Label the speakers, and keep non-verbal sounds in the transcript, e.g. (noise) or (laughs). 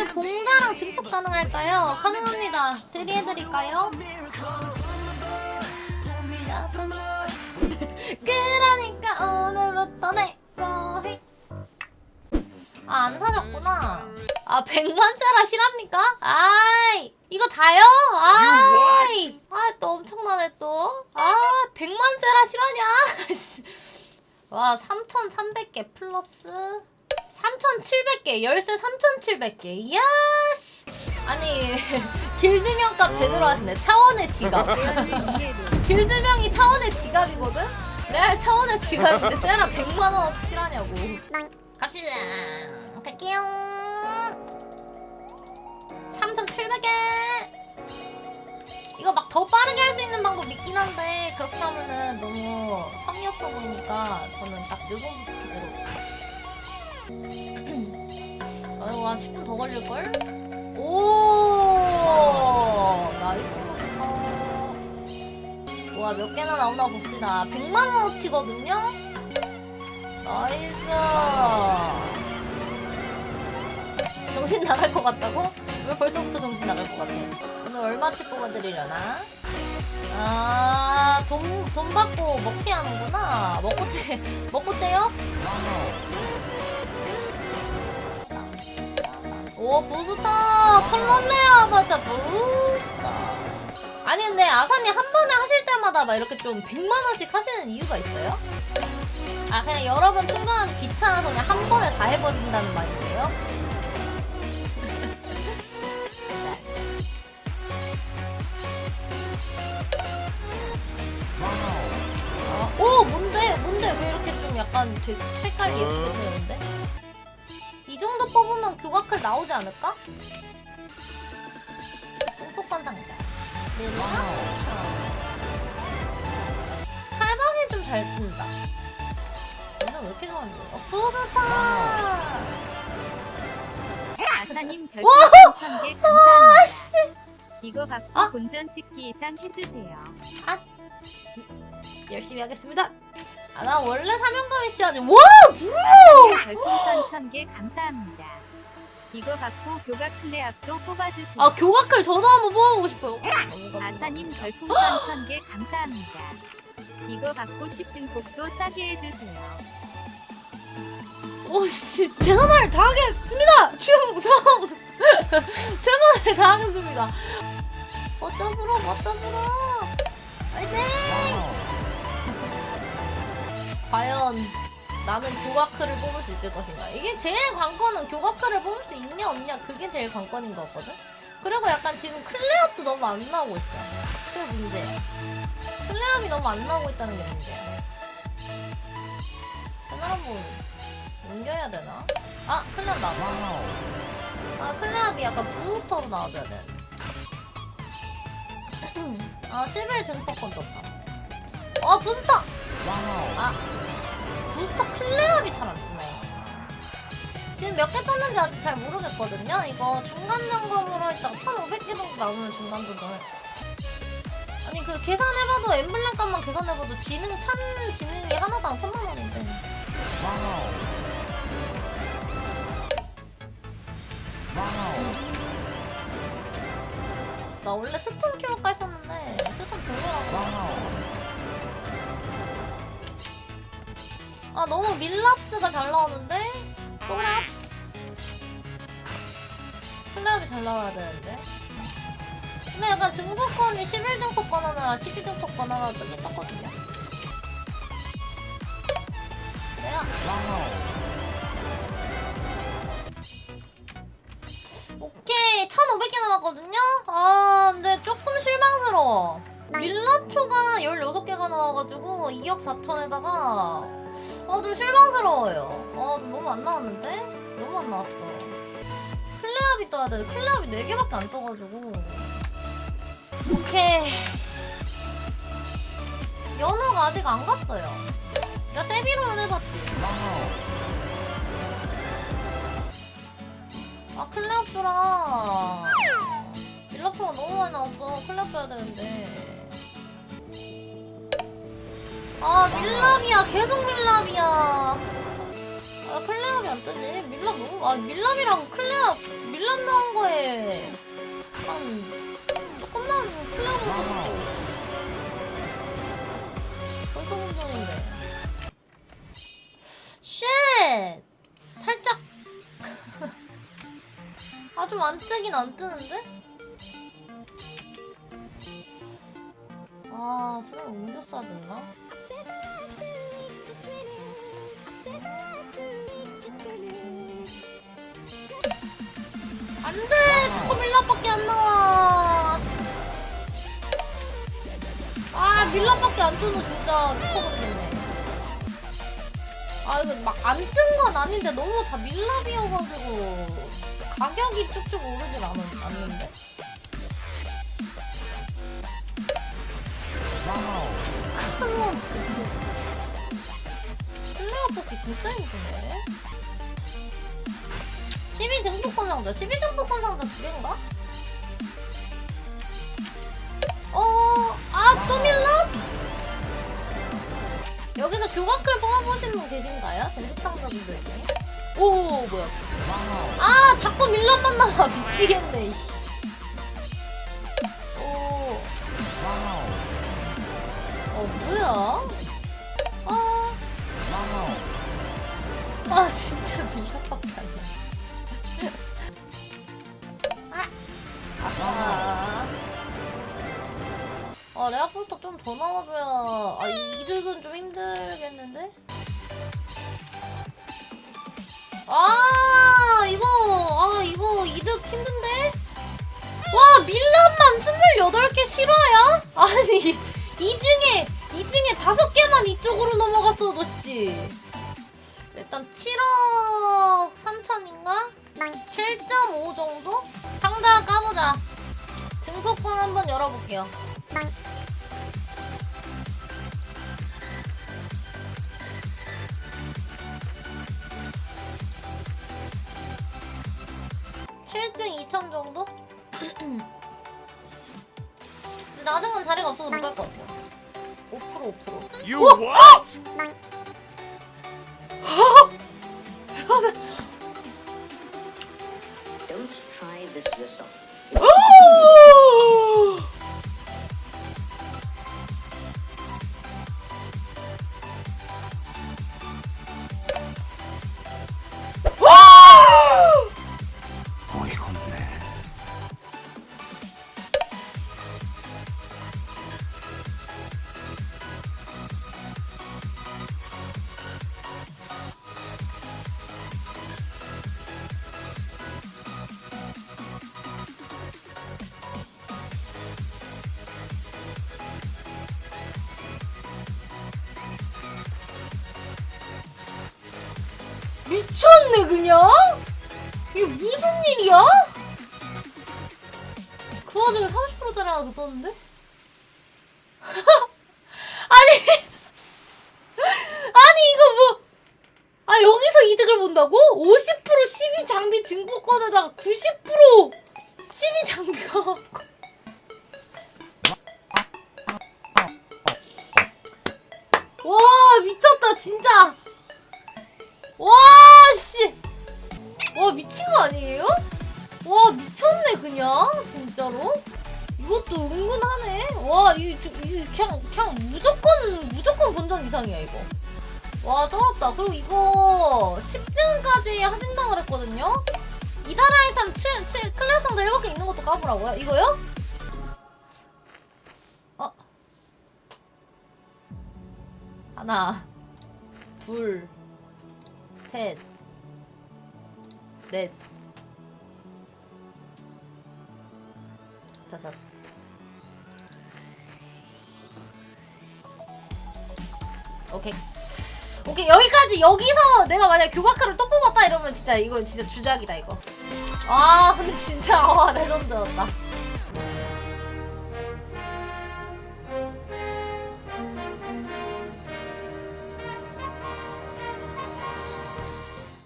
Speaker 1: 오늘 봉자랑 증폭 가능할까요? 가능합니다. 드리해드릴까요? (laughs) 그러니까 오늘부터 내거 해. 아, 안 사셨구나. 아, 100만짜라 실합니까? 아이, 이거 다요? 아이, 아, 또 엄청나네, 또. 아, 100만짜라 실하냐? (laughs) 와, 3,300개 플러스 3,700개, 열쇠 3,700개. 이야, 씨. 아니, (laughs) 길드명 값 제대로 하시네. 차원의 지갑. (laughs) 길드명이 차원의 지갑이거든? 레알 차원의 지갑인데 세라 100만원 실하냐고. 갑시다. 갈게요. 3,700개. 이거 막 더 빠르게 할 수 있는 방법 있긴 한데 그렇게 하면은 너무 성의 없어 보이니까 저는 딱 요번 스피드로 아이고 한 10분 더 걸릴걸? 오 나이스 좋다 와몇 개나 나오나 봅시다 100만원어치거든요? 나이스 정신 나갈 것 같다고? 왜 벌써부터 정신 나갈 것 같아? 오늘 얼마치 뽑아드리려나? 아, 돈, 돈 받고 먹게 하는구나. 먹고 떼, (laughs) 먹고 떼요? 오, 부스터! 컬러레아 맞다, 부스터. 아니, 근데 아사님 한 번에 하실 때마다 막 이렇게 좀 100만원씩 하시는 이유가 있어요? 아, 그냥 여러 번 충전하기 귀찮아서 그냥 한 번에 다 해버린다는 말이에요? 아, (laughs) 오 뭔데 뭔데 왜 이렇게 좀 약간 제 색깔이 예쁘게 되는데? 뽑으면 교각클 나오지 않을까? 똥똑한 상자. 칼방이 좀 잘 뜬다. 오늘 왜 이렇게 좋아하는 거야? 어, 부스타!
Speaker 2: 아사님 (laughs) 별풍선 1000개 감사합니다. 이거 받고
Speaker 1: 아.
Speaker 2: 본전 찍기 이상 해주세요.
Speaker 1: 열심히 하겠습니다. 아, 나 원래 사명감이 씨하지. 와! 뭐?
Speaker 2: 별풍선 1000개 감사합니다. 이거 받고 교각 클레압도 뽑아주세요.
Speaker 1: 아, 교각클 저도 한번 뽑아보고 싶어요.
Speaker 2: 아사님 별풍선 1000개 감사합니다. 이거 받고 10증폭도 싸게 해주세요.
Speaker 1: 오 씨 최선을 다하겠습니다 충성 최선을 다하겠습니다 어쩌부러 어쩌부러 화이팅 과연 나는 교과크를 뽑을 수 있을 것인가 이게 제일 관건은 교과크를 뽑을 수 있냐 없냐 그게 제일 관건인 것 같거든 그리고 약간 지금 클레어도 너무 안 나오고 있어 그게 문제야 클레어이 너무 안 나오고 있다는 게 문제야 채널 한번 옮겨야 되나? 아 클레어 나와 아 클레어이 약간 부스터로 나와줘야 돼. (clears throat) 아11 증폭권 떴다. 아 부스터! 아 부스터 클레어이 잘 안 뜨네. 지금 몇 개 떴는지 아직 잘 모르겠거든요. 이거 중간 점검으로 일단 1,500개 정도 나오면 중간 점검. 아니 그 계산해봐도 엠블렘 값만 계산해봐도 지능 찬 지능이 하나당 천만 원인데. 나 원래 스톤 키울까 했었는데 스톤 별로라고. 아 너무 밀랍스가 잘 나오는데? 또랍스? 클랩이 잘 나와야 되는데? 근데 약간 증폭권이 11증폭권 하나랑 12증폭권 하나 뜨긴 떴거든요. 그래요. 오케이 1500개 남았거든요? 아 근데 조금 실망스러워. 밀라초가 16개가 나와가지고 2억 4천에다가 아좀 실망스러워요. 아좀 너무 안 나왔는데? 너무 안 나왔어. 클레압이 떠야 돼. 클레압이 4개밖에 안 떠가지고. 오케이. 연어가 아직 안 갔어요. 나 세비로는 해봤지. 아 클레옵스랑 밀라표가 너무 많이 나왔어. 클레옵 써야 되는데 아 밀랍이야. 계속 밀랍이야. 아 클레어이 안 뜨지? 밀랍 너무 아 밀랍이랑 클레어 밀랍 나온 거에. 한 조금만 클레어 먹어도 벌써 공정인데. 쉣! 살짝. (laughs) 아 좀 안 뜨긴 안 뜨는데? 아 차라리 옮겼어야 됐나? 밀랍밖에 안 나와. 아 밀랍밖에 안 뜨는 진짜. 미쳐버리겠네. 아 이거 막 안 뜬 건 아닌데 너무 다 밀랍이어가지고. 가격이 쭉쭉 오르진 않, 않는데? 클로즈 플레어 뽑기 진짜 힘드네. 12 증폭권 상자 12 증폭권 상자 두 개인가? 계신가요? 젠지탕자분들 중에? 오, 뭐야. 아, 자꾸 밀랍만 나와. (laughs) 미치겠네, 이씨. 오. 어, 뭐야? 아. 아, 진짜 밀랍밖에 안 나. (laughs) 아. 아, 레아 포스터 좀 더 나와줘야. 아, 이- 이득은 좀 힘들겠는데? 와, 밀랍만 28개 실화야? 아니, 이 중에, 이 중에 다섯 개만 이쪽으로 넘어갔어도, 씨. 일단 7억 3천인가? 7.5 정도? 상자 까보자. 증폭권 한번 열어볼게요. 근데 낮은 건 자리가 없어서 못 갈 것 같아요. 5% 5%.
Speaker 3: You what?
Speaker 4: Don't try this yourself.
Speaker 1: 미쳤네 그냥? 이게 무슨 일이야? 그 와중에 30%짜리 하나 더 떴는데? (laughs) 아니 (laughs) 아니 이거 뭐 아 여기서 이득을 본다고? 50% 12 장비 증폭권에다가 90% 12 장비가 (laughs) 와 미쳤다 진짜 와, 씨! 와, 미친 거 아니에요? 와, 미쳤네, 그냥. 진짜로? 이것도 은근하네. 와, 이거, 이거 그냥, 그냥 무조건, 무조건 본전 이상이야, 이거. 와, 쩔었다. 그리고 이거 10층까지 하신다고 그랬거든요? 이달의 아이템 7, 7, 클랩 상자 7개 있는 것도 까보라고요? 이거요? 어? 하나, 둘, 셋, 넷, 다섯. 오케이. 오케이 여기까지 여기서 내가 만약 교과크를 또 뽑았다 이러면 진짜 이거 진짜 주작이다 이거. 아 근데 진짜 와 레전드였다.